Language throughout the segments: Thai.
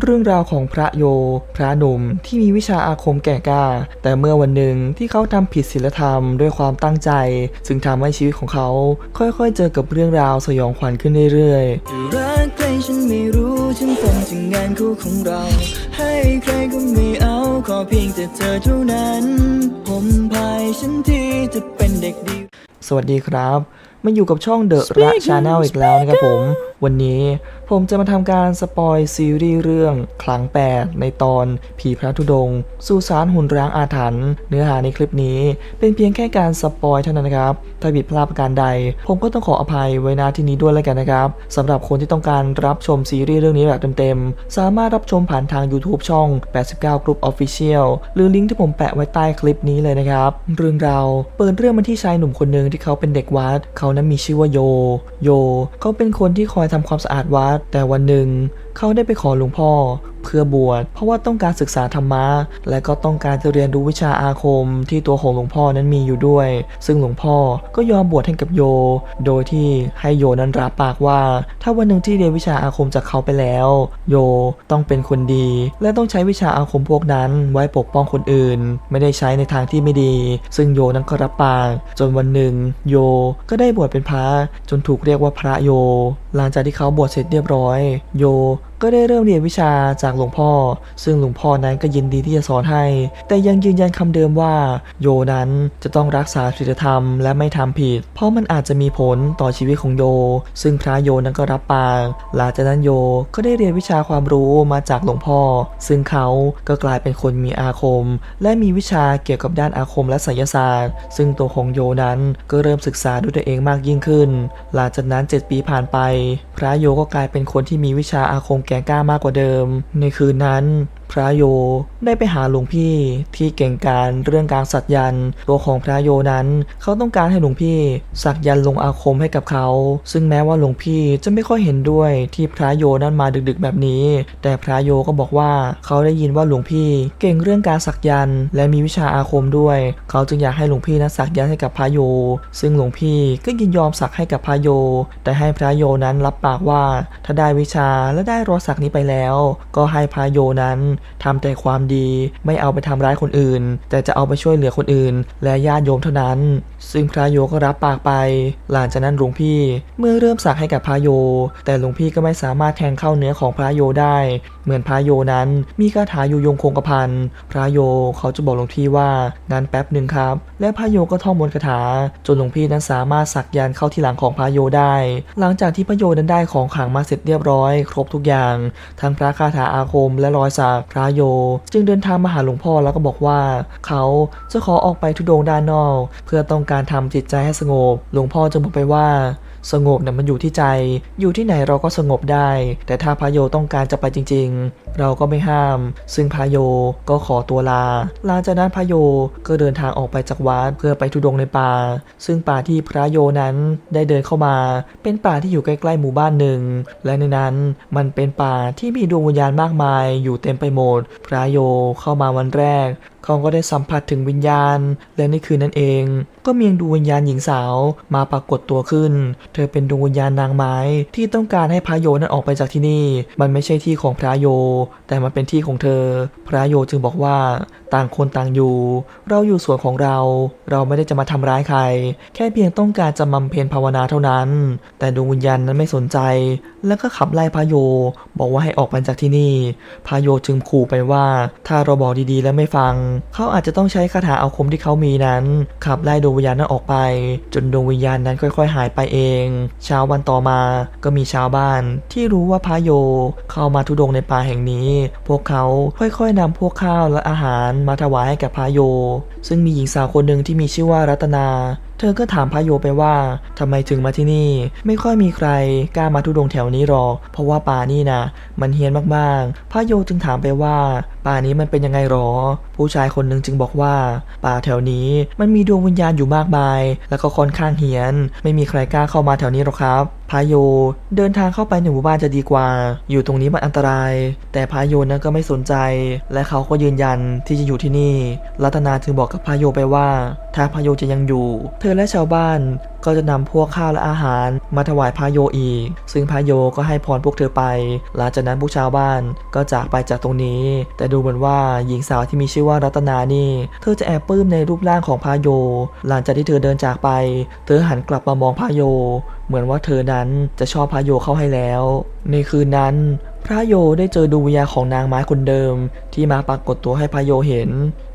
เรื่องราวของพระโย พระหนุ่มที่มีวิชาอาคมแก่กล้า แต่เมื่อวันหนึ่งที่เขาทำผิดศีลธรรมด้วยความตั้งใจ ซึ่งทำให้ชีวิตของเขา ค่อยๆ เจอกับเรื่องราวสยองขวัญขึ้นเรื่อยๆจะรักใครฉันไม่รู้ฉันต้องจึงงานคู่ของเรา ให้ใครก็ไม่เอาขอเพียงแต่เธอเท่านั้น ผมพายฉันที่จะเป็นเด็กดี สวัสดีครับมาอยู่กับช่องเดอะระชาแนลอีกแล้วนะครับผม วันนี้ผมจะมาทำการสปอยซีรีส์เรื่องคลังแปดในตอนผีพระธุดงค์สุสานหุ่นร้างอาถรรพ์เนื้อหาในคลิปนี้ เป็นเพียงแค่การสปอยเท่านั้นนะครับ ถ้าผิดพลาดประการใด ผมก็ต้องขออภัยไว้ณที่นี้ด้วยแล้วกันนะครับสำหรับคนที่ต้องการรับชมซีรีส์เรื่องนี้แบบเต็มๆ สามารถรับชมผ่านทาง YouTube ช่อง 89 Group Official หรือลิงก์ที่ผมแปะไว้ใต้คลิปนี้เลยนะครับ เรื่องราวเปิดเรื่องมาที่ชายหนุ่มคนหนึ่งที่เขาเป็นเด็กวัด เขานั้นมีชื่อว่าโย โย เขาเป็นคนที่คอยทำความสะอาดวัดแต่วันหนึ่งเขาได้ไปขอหลวงพ่อ เพื่อบวชเพราะว่าต้องการศึกษาธรรมะและก็ต้องการจะเรียนรู้วิชาอาคม ที่ตัวของหลวงพ่อนั้นมีอยู่ด้วย ซึ่งหลวงพ่อก็ยอมบวชให้กับโย โดยที่ให้โยนั้นรับปากว่า ถ้าวันหนึ่งที่เรียนวิชาอาคมจากเขาไปแล้ว โยต้องเป็นคนดี และต้องใช้วิชาอาคมพวกนั้นไว้ปกป้องคนอื่น ไม่ได้ใช้ในทางที่ไม่ดี ซึ่งโยนั้นก็รับปากจนวันหนึ่ง โยก็ได้บวชเป็นพระจนถูกเรียกว่าพระโย หลังจากที่เขาบวชเสร็จเรียบร้อย โย ก็ได้เริ่มเรียนวิชาจากหลวงพ่อ ซึ่งหลวงพ่อนั้นก็ยินดีที่จะสอนให้ แต่ยังยืนยันคำเดิมว่า โยนั้นจะต้องรักษาศีลธรรมและไม่ทำผิด เพราะมันอาจจะมีผลต่อชีวิตของโย ซึ่งพระโยนั้นก็รับปากหลังจากนั้นโยก็ได้เรียนวิชาความรู้มาจากหลวงพ่อ ซึ่งเขาก็กลายเป็นคนมีอาคม และมีวิชาเกี่ยวกับด้านอาคมและไสยศาสตร์ ซึ่งตัวของโยนั้นก็เริ่มศึกษาด้วยตัวเองมากยิ่งขึ้น หลังจากนั้น 7 ปีผ่านไป พระโยก็กลายเป็นคนที่มีวิชาอาคมแก่กล้ามากกว่าเดิม ในคืนนั้น พระโยได้ไปหาหลวงพี่ที่เก่งการเรื่องการสักยันต์ตัวของพระโยนั้น เขาต้องการให้หลวงพี่สักยันต์ลงอาคมให้กับเขา ซึ่งแม้ว่าหลวงพี่จะไม่ค่อยเห็นด้วยที่พระโยนั้นมาดึกๆแบบนี้ แต่พระโยก็บอกว่าเขาได้ยินว่าหลวงพี่เก่งเรื่องการสักยันต์และมีวิชาอาคมด้วย เขาจึงอยากให้หลวงพี่นั้นสักยันต์ให้กับพระโย ซึ่งหลวงพี่ก็ยินยอมสักให้กับพระโย แต่ให้พระโยนั้นรับปากว่า ถ้าได้วิชาและได้รถสักนี้ไปแล้ว ก็ให้พระโยนั้นทำแต่ความดี ไม่เอาไปทำร้ายคนอื่น แต่จะเอาไปช่วยเหลือคนอื่น และญาติโยมเท่านั้น ซึ่งพระโยก็รับปากไป หลังจากนั้นหลวงพี่เมื่อเริ่มสักให้กับพระโย แต่หลวงพี่ก็ไม่สามารถแทงเข้าเนื้อของพระโยได้ เหมือนพระโยนั้นมีคาถาอยู่ยงคงกระพันพระโยเขาจะบอกหลวงพี่ว่างั้นแป๊บหนึ่งครับ และพระโยก็ท่องมนต์คาถา จนหลวงพี่นั้นสามารถสักยันเข้าที่หลังของพระโยได้ หลังจากที่พระโยนั้นได้ของขลังมาเสร็จเรียบร้อย ครบทุกอย่าง ทั้งพระคาถาอาคมและรอยสักพระโย จึงเดินทางมาหาหลวงพ่อแล้วก็บอกว่า เขาจะขอออกไปทุดงด้านนอก เพื่อต้องการการทำจิตใจให้สงบ หลวงพ่อจะบอกไปว่า สงบเนี่ยมันอยู่ที่ใจ อยู่ที่ไหนเราก็สงบได้ แต่ถ้าพระโยต้องการจะไปจริง ๆ เราก็ไม่ห้าม ซึ่งพระโยก็ขอตัวลา หลังจากนั้นพระโยก็เดินทางออกไปจากวัดเพื่อไปทุดงในป่า ซึ่งป่าที่พระโยนั้นได้เดินเข้ามา เป็นป่าที่อยู่ใกล้ๆหมู่บ้านหนึ่ง และในนั้นมันเป็นป่าที่มีดวงวิญญาณมากมาย อยู่เต็มไปหมด พระโยเข้ามาวันแรกเขาก็ได้สัมผัสถึงวิญญาณ และในคืนนั้นเอง ก็มีดวงวิญญาณหญิงสาวมาปรากฏตัวขึ้น เธอเป็นดวงวิญญาณนางไม้ที่ต้องการให้พระโยนั้นออกไปจากที่นี่ มันไม่ใช่ที่ของพระโยแต่มันเป็นที่ของเธอ พระโยจึงบอกว่าต่างคนต่างอยู่ เราอยู่ส่วนของเรา เราไม่ได้จะมาทำร้ายใคร แค่เพียงต้องการจะบำเพ็ญภาวนาเท่านั้น แต่ดวงวิญญาณนั้นไม่สนใจ แล้วก็ขับไล่พระโย บอกว่าให้ออกไปจากที่นี่พระโยจึงขู่ไปว่า ถ้าเราบอกดีๆ แล้วไม่ฟัง เขาอาจจะต้องใช้คาถาอาคมที่เขามีนั้น ขับไล่ดวงวิญญาณนั้นออกไป จนดวงวิญญาณนั้นค่อย ๆ หายไปเอง เช้าวันต่อมาก็มีชาวบ้านที่รู้ว่าพระโยเข้ามาทุดงในป่าแห่งนี้พวกเขาค่อยๆนำพวกข้าวและอาหารมาถวายให้กับพระโย ซึ่งมีหญิงสาวคนหนึ่งที่มีชื่อว่ารัตนา เธอก็ถามพระโยไปว่าทำไมถึงมาที่นี่ ไม่ค่อยมีใครกล้ามาทุดงแถวนี้หรอก เพราะว่าป่านี่นะมันเฮี้ยนมากๆพระโยจึงถามไปว่า ป่านี้มันเป็นยังไงหรอ ผู้ชายคนหนึ่งจึงบอกว่า ป่าแถวนี้มันมีดวงวิญญาณอยู่มากมาย แล้วก็ค่อนข้างเฮี้ยน ไม่มีใครกล้าเข้ามาแถวนี้หรอกครับพพาโยเดินทางเข้าไปในหมู่บ้านจะดีกว่า อยู่ตรงนี้มันอันตราย แต่พาโยนั้นก็ไม่สนใจ และเขาก็ยืนยันที่จะอยู่ที่นี่ รัตนาจึงบอกกับพาโยไปว่า ถ้าพาโยจะยังอยู่ เธอและชาวบ้านก็จะนำพวกข้าวและอาหารมาถวายพาโยอีก ซึ่งพาโยก็ให้พรพวกเธอไป หลังจากนั้นพวกชาวบ้านก็จากไปจากตรงนี้ แต่ดูเหมือนว่าหญิงสาวที่มีชื่อว่ารัตนานี่ เธอจะแอบปลื้มในรูปร่างของพาโย หลังจากที่เธอเดินจากไป เธอหันกลับมามองพาโย เหมือนว่าเธอนั้นจะชอบพระโยเข้าให้แล้ว ในคืนนั้น พระโยได้เจอดวงวิญญาณของนางไม้คนเดิมที่มาปรากฏตัวให้พระโยเห็น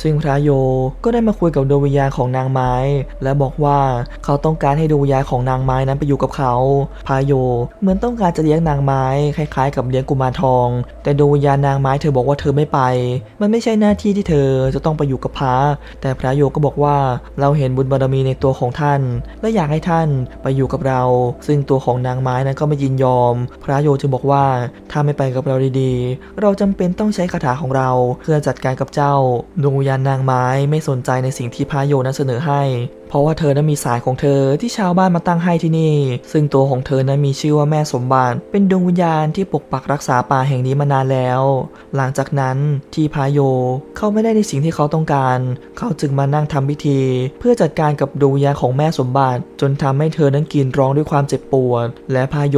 ซึ่งพระโยก็ได้มาคุยกับดวงวิญญาณของนางไม้ และบอกว่าเขาต้องการให้ดวงวิญญาณของนางไม้นั้นไปอยู่กับเขาพระโยเหมือนต้องการจะเลี้ยงนางไม้คล้ายๆ กับเลี้ยงกุมารทอง แต่ดวงวิญญาณนางไม้เธอบอกว่าเธอไม่ไป มันไม่ใช่หน้าที่ที่เธอจะต้องไปอยู่กับพระแต่พระโยก็บอกว่าเราเห็นบุญบารมีในตัวของท่าน และอยากให้ท่านไปอยู่กับเรา ซึ่งตัวของนางไม้นั้นก็ไม่ยินยอม พระโยจึงบอกว่าถ้าไม่ไปกับเราดีๆ เราจำเป็นต้องใช้คาถาของเราเพื่อจัดการกับเจ้าดวงวิญญาณนางไม้ไม่สนใจในสิ่งที่พระโยนั้นเสนอให้ เพราะว่าเธอนั้นมีสายของเธอที่ชาวบ้านมาตั้งให้ที่นี่ ซึ่งตัวของเธอนั้นมีชื่อว่าแม่สมบัติ เป็นดวงวิญญาณที่ปกปักรักษาป่าแห่งนี้มานานแล้ว หลังจากนั้นที่พาโยเขาไม่ได้ในสิ่งที่เขาต้องการ เขาจึงมานั่งทำพิธี เพื่อจัดการกับดวงวิญญาณของแม่สมบัติ จนทำให้เธอนั้นกรีดร้องด้วยความเจ็บปวด และพาโย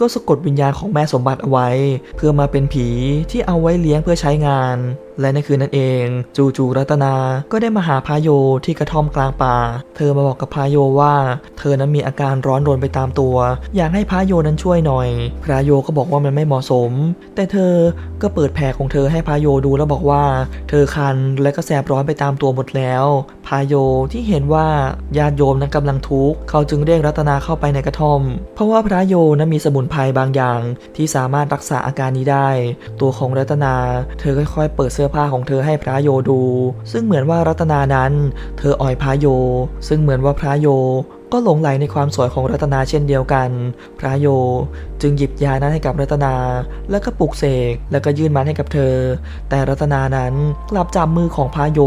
ก็สะกดวิญญาณของแม่สมบัติเอาไว้ เพื่อมาเป็นผีที่เอาไว้เลี้ยงเพื่อใช้งาน และในคืนนั้นเอง จูจูรัตนาก็ได้มาหาพาโยที่กระท่อมกลางป่า เธอมาบอกกับพาโยว่า เธอนั้นมีอาการร้อนรนไปตามตัว อยากให้พาโยนั้นช่วยหน่อย พายโยก็บอกว่ามันไม่เหมาะสม แต่เธอก็เปิดแผลของเธอให้พาโยดูแล้วบอกว่า เธอคันและก็แสบร้อนไปตามตัวหมดแล้ว พาโยที่เห็นว่าญาติโยมนั้นกำลังทุกข์เขาจึงเรียกรัตนาเข้าไปในกระท่อม เพราะว่าพระโยนั้นมีสมุนไพรบางอย่าง ที่สามารถรักษาอาการนี้ได้ ตัวของรัตนา เธอค่อยๆ เปิดเสื้อผ้าของเธอให้พระโยดู ซึ่งเหมือนว่ารัตนานั้น เธออ่อยพระโย ซึ่งเหมือนว่าพระโยก็หลงไหลในความสวยของรัตนาเช่นเดียวกัน พระโย จึงหยิบยานั้นให้กับรัตนา แล้วก็ปลุกเสก แล้วก็ยื่นมันให้กับเธอ แต่รัตนานั้นกลับจับมือของพระโย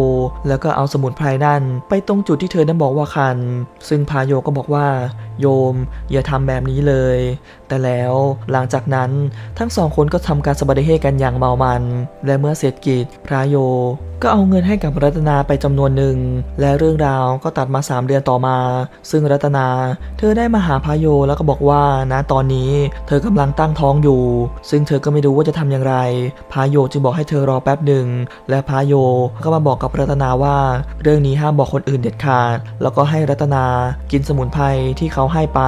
แล้วก็เอาสมุนไพรนั่น ไปตรงจุดที่เธอนั้นบอกว่าคัน ซึ่งพระโยก็บอกว่า โยม อย่าทำแบบนี้เลย แต่แล้วหลังจากนั้นทั้งสองคนก็ทำการสะบัดเฮกันอย่างเมามัน และเมื่อเสร็จกิจพระโยก็เอาเงินให้กับรัตนาไปจำนวนหนึ่ง และเรื่องราวก็ตัดมา 3 เดือนต่อมา ซึ่งรัตนา เธอได้มาหาพาโยแล้วก็บอกว่าณตอนนี้เธอกำลังตั้งท้องอยู่ ซึ่งเธอก็ไม่รู้ว่าจะทำอย่างไร พาโยจึงบอกให้เธอรอแป๊บหนึ่ง และพาโยก็มาบอกกับรัตนาว่า เรื่องนี้ห้ามบอกคนอื่นเด็ดขาด แล้วก็ให้รัตนากินสมุนไพรที่เขาให้ไป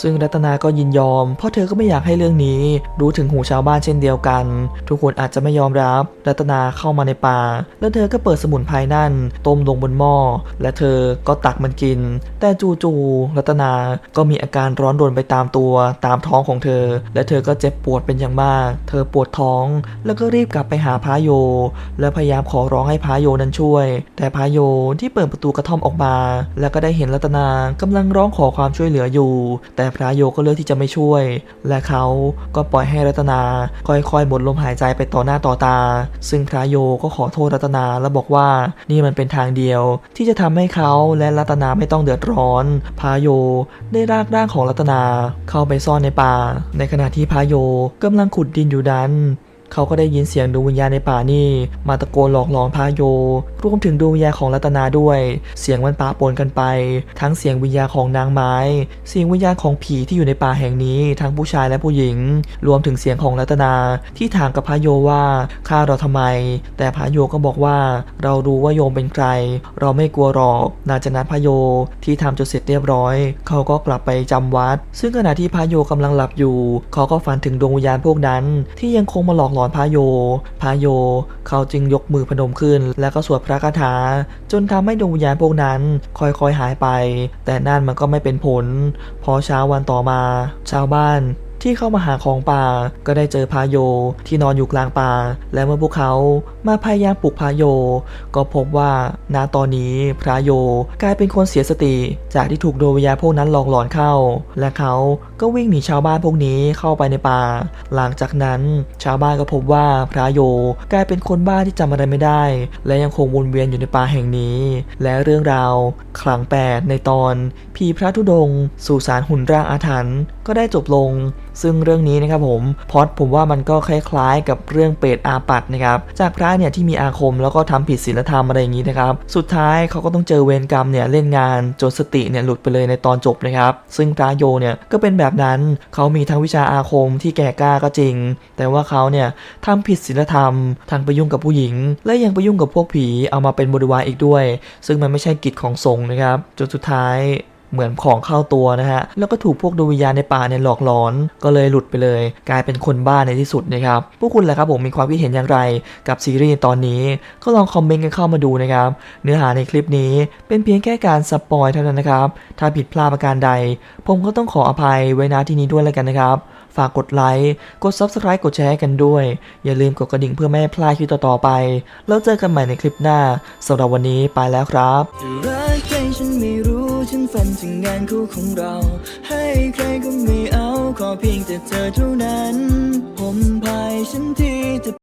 ซึ่งรัตนาก็ยินยอม เพราะเธอก็ไม่อยากให้เรื่องนี้ รู้ถึงหูชาวบ้านเช่นเดียวกัน ทุกคนอาจจะไม่ยอมรับ รัตนาเข้ามาในป่า แล้วเธอก็เปิดสมุนไพรนั่น ต้มลงบนหม้อ และเธอก็ตักมันกิน แต่จู่ๆรัตนาก็มีอาการร้อนรนไปตามตัวตามท้องของเธอและเธอก็เจ็บปวดเป็นอย่างมาก เธอปวดท้อง แล้วก็รีบกลับไปหาพระโย และพยายามขอร้องให้พระโยนั้นช่วย แต่พระโยที่เปิดประตูกระท่อมออกมา แล้วก็ได้เห็นรัตนากำลังร้องขอความช่วยเหลืออยู่ แต่พระโยก็เลือกที่จะไม่ช่วย และเขาก็ปล่อยให้รัตนาค่อยๆหมดลมหายใจไปต่อหน้าต่อตา ซึ่งพระโยก็ขอโทษรัตนาและบอกว่านี่มันเป็นทางเดียว ที่จะทำให้เขาและรัตนาไม่ต้องเดือดร้อนพระโยได้รากร่างของรัตนาเข้าไปซ่อนในป่าในขณะที่พายโยกำลังขุดดินอยู่ดัน เขาก็ได้ยินเสียงดวงวิญญาณในป่านี่ มาตะโกนหลอกหลอนพาโย รวมถึงดวงวิญญาณของรัตนาด้วย เสียงมันปะปนกันไป ทั้งเสียงวิญญาณของนางไม้ เสียงวิญญาณของผีที่อยู่ในป่าแห่งนี้ ทั้งผู้ชายและผู้หญิง รวมถึงเสียงของรัตนาที่ถามกับพาโยว่าฆ่าเราทำไม แต่พาโยก็บอกว่า เรารู้ว่าโยมเป็นใคร เราไม่กลัวหรอกหลังจากนั้นพาโยที่ทำจนเสร็จเรียบร้อย เขาก็กลับไปจำวัด ซึ่งขณะที่พาโยกำลังหลับอยู่ เขาก็ฝันถึงดวงวิญญาณพวกนั้น ที่ยังคงมาหลอกหลอนพาโยพาโย เขาจึงยกมือพนมขึ้น แล้วก็สวดพระคาถา จนทำให้ดวงวิญญาณพวกนั้นค่อยๆหายไป แต่นั่นมันก็ไม่เป็นผล พอเช้าวันต่อมา ชาวบ้าน ที่เข้ามาหาของป่า ก็ได้เจอพาโยที่นอนอยู่กลางป่า และเมื่อพวกเขามาพยายามปลุกพาโย ก็พบว่าณตอนนี้พระโยกลายเป็นคนเสียสติ จากที่ถูกโดวิญญาพวกนั้นหลอกหลอนเข้า และเขาก็วิ่งหนีชาวบ้านพวกนี้เข้าไปในป่า หลังจากนั้นชาวบ้านก็พบว่าพระโยกลายเป็นคนบ้าที่จำอะไรไม่ได้ และยังคงวนเวียนอยู่ในป่าแห่งนี้ และเรื่องราวขลังแปดในตอนผีพระธุดง สู่สารหุ่นร่างอาถรรพ์ก็ได้จบลง ซึ่งเรื่องนี้นะครับผมพอดผมว่ามันก็คล้ายๆ กับเรื่องเปรตอาปัตนะครับจากพระเนี่ยที่มีอาคมแล้วก็ทำผิดศีลธรรมอะไรอย่างนี้นะครับสุดท้ายเขาก็ต้องเจอเวรกรรมเนี่ยเล่นงานจนสติเนี่ยหลุดไปเลยในตอนจบนะครับซึ่งพระโยเนี่ยก็เป็นแบบนั้นเขามีทั้งวิชาอาคมที่แก่กล้าก็จริง แต่ว่าเขาเนี่ยทำผิดศีลธรรมทั้งไปยุ่งกับผู้หญิง และยังไปยุ่งกับพวกผีเอามาเป็นบริวารอีกด้วย ซึ่งมันไม่ใช่กิจของสงฆ์นะครับจนสุดท้าย เหมือนของเข้าตัวนะฮะ แล้วก็ถูกพวกดวงวิญญาณในป่าเนี่ยหลอกหลอน ก็เลยหลุดไปเลย กลายเป็นคนบ้าในที่สุดนะครับ พวกคุณแหละครับผมมีความคิดเห็นอย่างไรกับซีรีส์ตอนนี้ ก็ลองคอมเมนต์กันเข้ามาดูนะครับ เนื้อหาในคลิปนี้เป็นเพียงแค่การสปอยเท่านั้นนะครับ ถ้าผิดพลาดประการใด ผมก็ต้องขออภัยไว้ณที่นี้ด้วยแล้วกันนะครับ ฝากกดไลค์ กด Subscribe กดแชร์กันด้วย อย่าลืมกดกระดิ่งเพื่อไม่ให้พลาดคลิปต่อๆไป แล้วเจอกันใหม่ในคลิปหน้าสำหรับวันนี้ไปแล้วครับรักใคร ฉันไม่รู้ฉันฝันถึงงานคู่ของเรา ให้ใครก็ไม่เอา ขอเพียงแต่เธอเท่านั้น ผมพายฉันที่